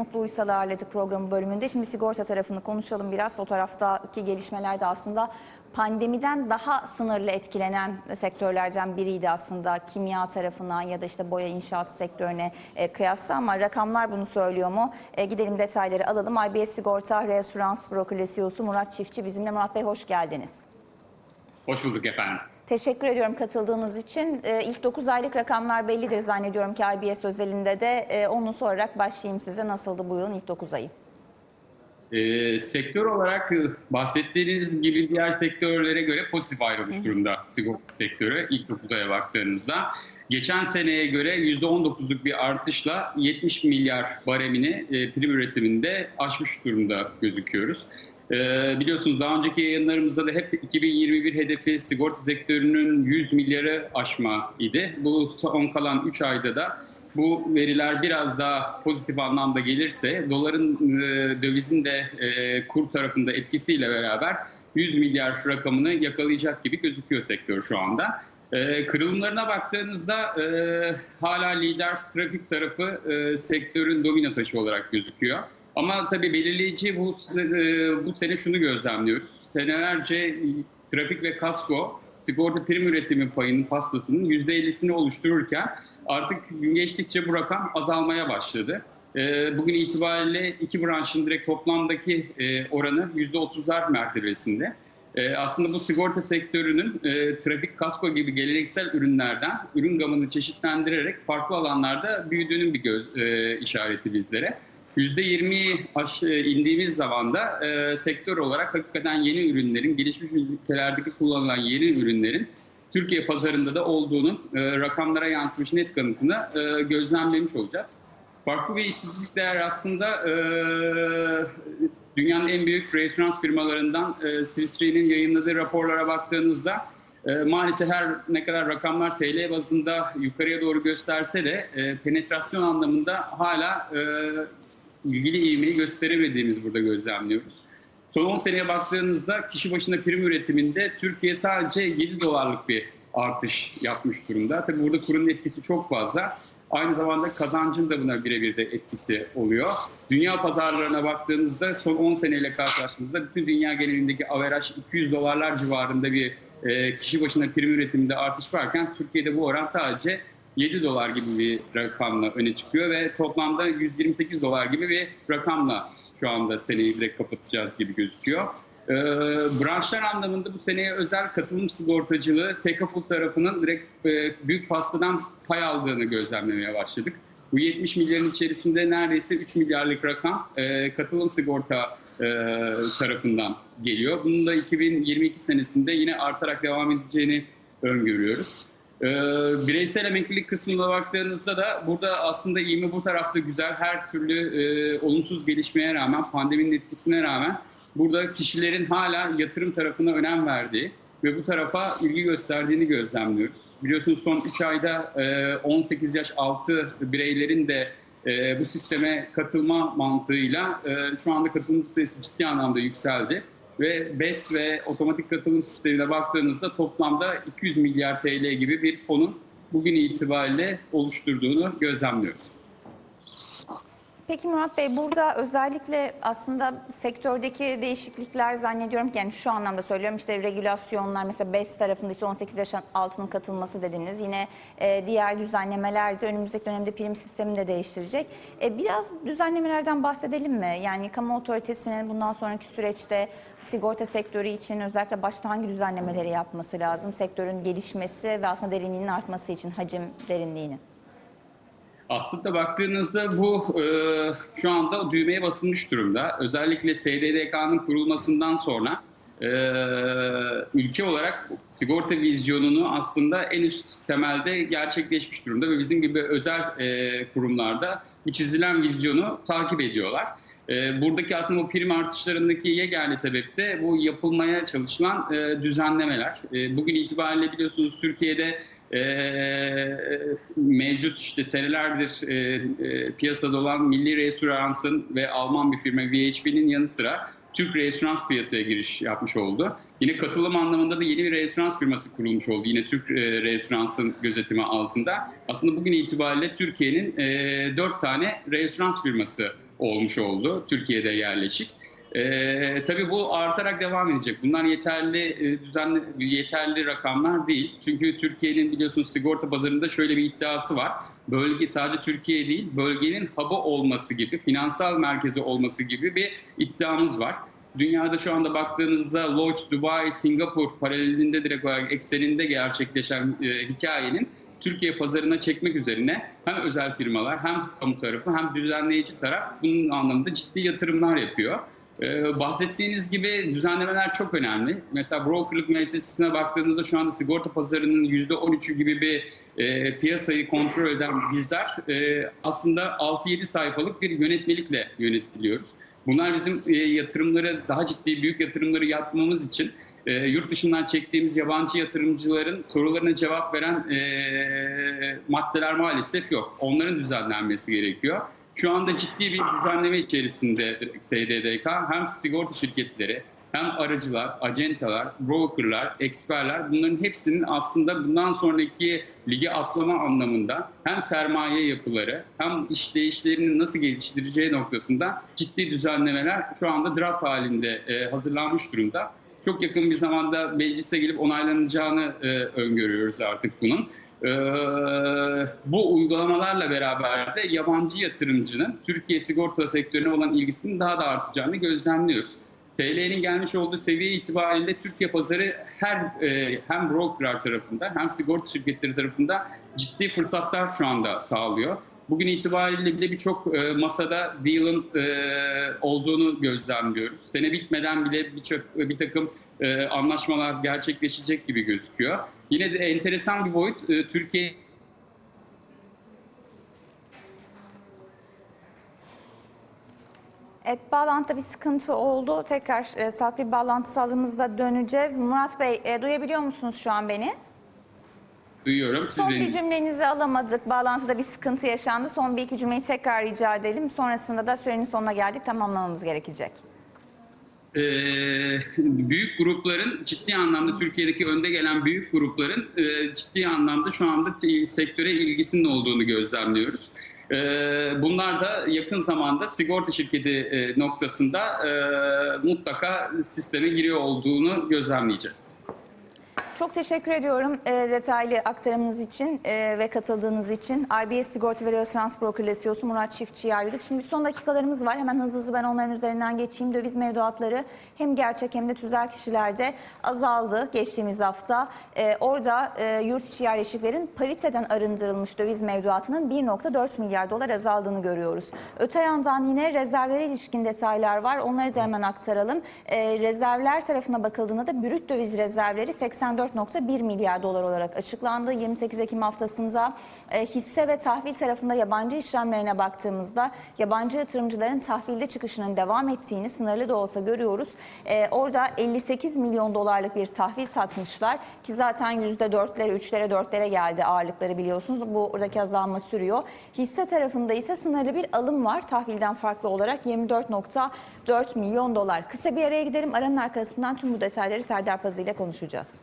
Mutlu Uysal Ağırladı programı bölümünde. Şimdi sigorta tarafını konuşalım biraz. O taraftaki gelişmeler de aslında pandemiden daha sınırlı etkilenen sektörlerden biriydi aslında. Kimya tarafına ya da işte boya inşaat sektörüne e, kıyasla ama rakamlar bunu söylüyor mu? E, gidelim detayları alalım. IBS Sigorta Reassurans Broker CEO'su Murat Çiftçi bizimle. Murat Bey hoş geldiniz. Hoş bulduk efendim. Teşekkür ediyorum katıldığınız için. Ee, ilk 9 aylık rakamlar bellidir zannediyorum ki IBS özelinde de. Ee, onu sorarak başlayayım size. Nasıldı bu yılın ilk 9 ayı? Ee, sektör olarak e, bahsettiğiniz gibi diğer sektörlere göre pozitif ayrılmış durumda sigorta sektörü ilk 9 aya baktığınızda. Geçen seneye göre %19'luk bir artışla 70 milyar baremini e, prim üretiminde aşmış durumda gözüküyoruz. Ee, biliyorsunuz daha önceki yayınlarımızda da hep 2021 hedefi sigorta sektörünün 100 milyarı aşma idi. Bu son kalan 3 ayda da bu veriler biraz daha pozitif anlamda gelirse doların e, dövizin de e, kur tarafında etkisiyle beraber 100 milyar rakamını yakalayacak gibi gözüküyor sektör şu anda. E, kırılımlarına baktığınızda e, hala lider trafik tarafı e, sektörün domino taşı olarak gözüküyor. Ama tabii belirleyici bu, e, bu sene şunu gözlemliyoruz. Senelerce trafik ve kasko sigorta prim üretimi payının pastasının %50'sini oluştururken artık gün geçtikçe bu rakam azalmaya başladı. E, Bugün itibariyle iki branşın direkt toplamdaki e, oranı %30'lar mertebesinde. Aslında bu sigorta sektörünün trafik, kasko gibi geleneksel ürünlerden ürün gamını çeşitlendirerek farklı alanlarda büyüdüğünün bir göz, işareti bizlere. %20'yi aş- e, indiğimiz zaman da e, sektör olarak hakikaten yeni ürünlerin, gelişmiş ülkelerdeki kullanılan yeni ürünlerin Türkiye pazarında da olduğunun e, rakamlara yansımış net kanıtını e, gözlemlemiş olacağız. Farklı bir istatistik değer aslında e, dünyanın en büyük referans firmalarından e, Swiss yayınladığı raporlara baktığınızda e, maalesef her ne kadar rakamlar TL bazında yukarıya doğru gösterse de e, penetrasyon anlamında hala e, ilgili ivmeyi gösteremediğimiz burada gözlemliyoruz. Son 10 seneye baktığınızda kişi başına prim üretiminde Türkiye sadece 7 dolarlık bir artış yapmış durumda. Tabii burada kurun etkisi çok fazla. Aynı zamanda kazancın da buna birebir de etkisi oluyor. Dünya pazarlarına baktığınızda son 10 seneyle karşılaştığımızda bütün dünya genelindeki averaj 200 dolarlar civarında bir e, kişi başına prim üretiminde artış varken Türkiye'de bu oran sadece 7 dolar gibi bir rakamla öne çıkıyor ve toplamda 128 dolar gibi bir rakamla şu anda seneyi direkt kapatacağız gibi gözüküyor. Ee, branşlar anlamında bu seneye özel katılım sigortacılığı Tekaful tarafının direkt e, büyük pastadan pay aldığını gözlemlemeye başladık. Bu 70 milyarın içerisinde neredeyse 3 milyarlık rakam e, katılım sigorta e, tarafından geliyor. Bunun da 2022 senesinde yine artarak devam edeceğini öngörüyoruz. Ee, bireysel emeklilik kısmına baktığınızda da burada aslında ivme bu tarafta güzel. Her türlü e, olumsuz gelişmeye rağmen, pandeminin etkisine rağmen burada kişilerin hala yatırım tarafına önem verdiği ve bu tarafa ilgi gösterdiğini gözlemliyoruz. Biliyorsunuz son 3 ayda e, 18 yaş altı bireylerin de e, bu sisteme katılma mantığıyla e, şu anda katılım sayısı ciddi anlamda yükseldi ve BES ve otomatik katılım sistemine baktığınızda toplamda 200 milyar TL gibi bir fonun bugün itibariyle oluşturduğunu gözlemliyoruz. Peki Murat Bey burada özellikle aslında sektördeki değişiklikler zannediyorum ki yani şu anlamda söylüyorum işte regülasyonlar mesela BES tarafında işte 18 yaş altının katılması dediniz. Yine e, diğer düzenlemeler de önümüzdeki dönemde prim sistemini de değiştirecek. E, biraz düzenlemelerden bahsedelim mi? Yani kamu otoritesinin bundan sonraki süreçte sigorta sektörü için özellikle başta hangi düzenlemeleri yapması lazım? Sektörün gelişmesi ve aslında derinliğinin artması için hacim derinliğini. Aslında baktığınızda bu e, şu anda düğmeye basılmış durumda. Özellikle SDDK'nın kurulmasından sonra e, ülke olarak sigorta vizyonunu aslında en üst temelde gerçekleşmiş durumda ve bizim gibi özel e, kurumlarda bu çizilen vizyonu takip ediyorlar. E, buradaki aslında bu prim artışlarındaki yegane sebep de bu yapılmaya çalışılan e, düzenlemeler. E, bugün itibariyle biliyorsunuz Türkiye'de e, mevcut işte senelerdir e, e, piyasada olan Milli Restorans'ın ve Alman bir firma VHP'nin yanı sıra Türk restoran piyasaya giriş yapmış oldu. Yine katılım anlamında da yeni bir restoran firması kurulmuş oldu. Yine Türk e, Restorans'ın gözetimi altında. Aslında bugün itibariyle Türkiye'nin e, 4 tane restoran firması olmuş oldu. Türkiye'de yerleşik. Ee, tabii bu artarak devam edecek. Bunlar yeterli e, düzenli yeterli rakamlar değil. Çünkü Türkiye'nin biliyorsunuz sigorta pazarında şöyle bir iddiası var. Bölge sadece Türkiye değil, bölgenin hub'ı olması gibi, finansal merkezi olması gibi bir iddiamız var. Dünyada şu anda baktığınızda Lodge, Dubai, Singapur paralelinde direkt olarak ekseninde gerçekleşen e, hikayenin Türkiye pazarına çekmek üzerine hem özel firmalar hem kamu tarafı hem düzenleyici taraf bunun anlamında ciddi yatırımlar yapıyor. Ee, bahsettiğiniz gibi düzenlemeler çok önemli. Mesela brokerlık müessesesine baktığınızda şu anda sigorta pazarının %13'ü gibi bir e, piyasayı kontrol eden bizler e, aslında 6-7 sayfalık bir yönetmelikle yönetiliyoruz. Bunlar bizim e, yatırımları, daha ciddi büyük yatırımları yapmamız için e, yurt dışından çektiğimiz yabancı yatırımcıların sorularına cevap veren e, maddeler maalesef yok. Onların düzenlenmesi gerekiyor. Şu anda ciddi bir düzenleme içerisinde SDDK hem sigorta şirketleri hem aracılar, acentalar, brokerlar, eksperler bunların hepsinin aslında bundan sonraki lige atlama anlamında hem sermaye yapıları hem işleyişlerini nasıl geliştireceği noktasında ciddi düzenlemeler şu anda draft halinde e, hazırlanmış durumda. Çok yakın bir zamanda meclise gelip onaylanacağını e, öngörüyoruz artık bunun. Ee, bu uygulamalarla beraber de yabancı yatırımcının Türkiye sigorta sektörüne olan ilgisinin daha da artacağını gözlemliyoruz. TL'nin gelmiş olduğu seviye itibariyle Türkiye pazarı her e, hem brokerlar tarafında hem sigorta şirketleri tarafında ciddi fırsatlar şu anda sağlıyor. Bugün itibariyle bile birçok e, masada deal'ın e, olduğunu gözlemliyoruz. Sene bitmeden bile birçok bir takım e, anlaşmalar gerçekleşecek gibi gözüküyor. Yine de enteresan bir boyut e, Türkiye Evet, bağlantıda bir sıkıntı oldu. Tekrar e, bir bağlantı sağladığımızda döneceğiz. Murat Bey, e, duyabiliyor musunuz şu an beni? duyuyorum. Son bir Sizin cümlenizi alamadık. Bağlantıda bir sıkıntı yaşandı. Son bir iki cümleyi tekrar rica edelim. Sonrasında da sürenin sonuna geldik. Tamamlamamız gerekecek. E, büyük grupların ciddi anlamda Türkiye'deki önde gelen büyük grupların e, ciddi anlamda şu anda sektöre ilgisinin olduğunu gözlemliyoruz. E, bunlar da yakın zamanda sigorta şirketi e, noktasında e, mutlaka sisteme giriyor olduğunu gözlemleyeceğiz. Çok teşekkür ediyorum e, detaylı aktarımınız için e, ve katıldığınız için. IBS Sigorta ve Reassurans Broker'le CEO'su Murat Çiftçi'yi ağırladık. Şimdi son dakikalarımız var. Hemen hızlı hızlı ben onların üzerinden geçeyim. Döviz mevduatları hem gerçek hem de tüzel kişilerde azaldı geçtiğimiz hafta. E, orada e, yurt içi yerleşiklerin pariteden arındırılmış döviz mevduatının 1.4 milyar dolar azaldığını görüyoruz. Öte yandan yine rezervlere ilişkin detaylar var. Onları da hemen aktaralım. E, rezervler tarafına bakıldığında da brüt döviz rezervleri 84.1 milyar dolar olarak açıklandı. 28 Ekim haftasında e, hisse ve tahvil tarafında yabancı işlemlerine baktığımızda yabancı yatırımcıların tahvilde çıkışının devam ettiğini sınırlı da olsa görüyoruz. E, orada 58 milyon dolarlık bir tahvil satmışlar ki zaten %4'lere, 3'lere, 4'lere geldi ağırlıkları biliyorsunuz. Bu oradaki azalma sürüyor. Hisse tarafında ise sınırlı bir alım var. Tahvilden farklı olarak 24.4 milyon dolar. Kısa bir araya gidelim. Aranın arkasından tüm bu detayları Serdar Pazı ile konuşacağız.